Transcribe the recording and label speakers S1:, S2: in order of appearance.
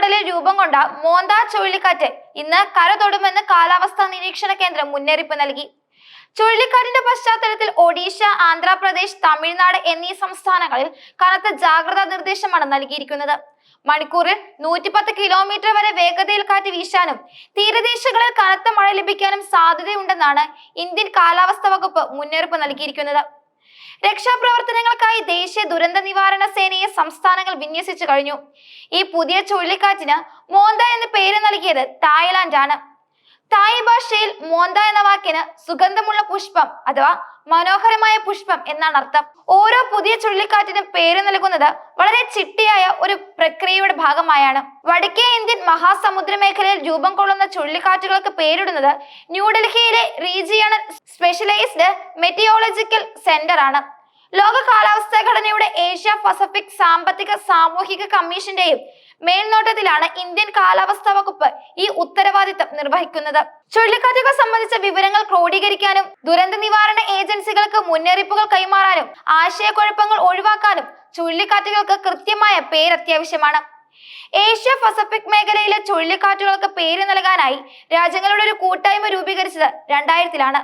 S1: അറബിക്കടലിൽ രൂപം കൊണ്ട മോന്ത ചുഴലിക്കാറ്റ് ഇന്ന് കര തൊടുമെന്ന് കാലാവസ്ഥാ നിരീക്ഷണ കേന്ദ്രം മുന്നറിയിപ്പ് നൽകി. ചുഴലിക്കാറ്റിന്റെ പശ്ചാത്തലത്തിൽ ഒഡീഷ ആന്ധ്രാപ്രദേശ് തമിഴ്നാട് എന്നീ സംസ്ഥാനങ്ങളിൽ കനത്ത ജാഗ്രതാ നിർദ്ദേശമാണ് നൽകിയിരിക്കുന്നത്. മണിക്കൂറിൽ നൂറ്റിപ്പത്ത് കിലോമീറ്റർ വരെ വേഗതയിൽ കാറ്റ് വീശാനും തീരദേശങ്ങളിൽ കനത്ത മഴ ലഭിക്കാനും സാധ്യതയുണ്ടെന്നാണ് ഇന്ത്യൻ കാലാവസ്ഥാ വകുപ്പ് മുന്നറിയിപ്പ് നൽകിയിരിക്കുന്നത്. രക്ഷാപ്രവർത്തനങ്ങൾക്കായി ദേശീയ ദുരന്ത നിവാരണ സേനയെ സംസ്ഥാനങ്ങൾ വിന്യസിച്ചു കഴിഞ്ഞു. ഈ പുതിയ ചുഴലിക്കാറ്റിന് മോന്ത എന്ന് പേര് നൽകിയത് തായ്ലാന്റ് ആണ് തായ് ഭാഷയിൽ മോന്ത എന്ന വാക്കിന് സുഗന്ധമുള്ള പുഷ്പം അഥവാ മനോഹരമായ പുഷ്പം എന്നാണ് അർത്ഥം. ഓരോ പുതിയ ചുഴലിക്കാറ്റിനും പേര് നൽകുന്നത് വളരെ ചിട്ടിയായ ഒരു പ്രക്രിയയുടെ ഭാഗമായാണ്. വടക്കേ ഇന്ത്യൻ മഹാസമുദ്ര മേഖലയിൽ രൂപം കൊള്ളുന്ന ചുഴലിക്കാറ്റുകൾക്ക് പേരിടുന്നത് ന്യൂഡൽഹിയിലെ റീജിയണൽ സ്പെഷ്യലൈസ്ഡ് മെറ്റിയോളജിക്കൽ സെന്റർ ആണ്. ലോക കാലാവസ്ഥാ ഘടനയുടെ ഏഷ്യ പസഫിക് സാമ്പത്തിക സാമൂഹിക കമ്മീഷന്റെയും മേൽനോട്ടത്തിലാണ് ഇന്ത്യൻ കാലാവസ്ഥാ വകുപ്പ് ഈ ഉത്തരവാദിത്തം നിർവഹിക്കുന്നത്. ചുഴലിക്കാറ്റുകൾ സംബന്ധിച്ച വിവരങ്ങൾ ക്രോഡീകരിക്കാനും ദുരന്ത നിവാരണ ഏജൻസികൾക്ക് മുന്നറിയിപ്പുകൾ കൈമാറാനും ആശയക്കുഴപ്പങ്ങൾ ഒഴിവാക്കാനും ചുഴലിക്കാറ്റുകൾക്ക് കൃത്യമായ പേര് അത്യാവശ്യമാണ്. ഏഷ്യ പസഫിക് മേഖലയിലെ ചുഴലിക്കാറ്റുകൾക്ക് പേര് നൽകാനായി രാജ്യങ്ങളുടെ ഒരു കൂട്ടായ്മ രൂപീകരിച്ചത് രണ്ടായിരത്തിലാണ്.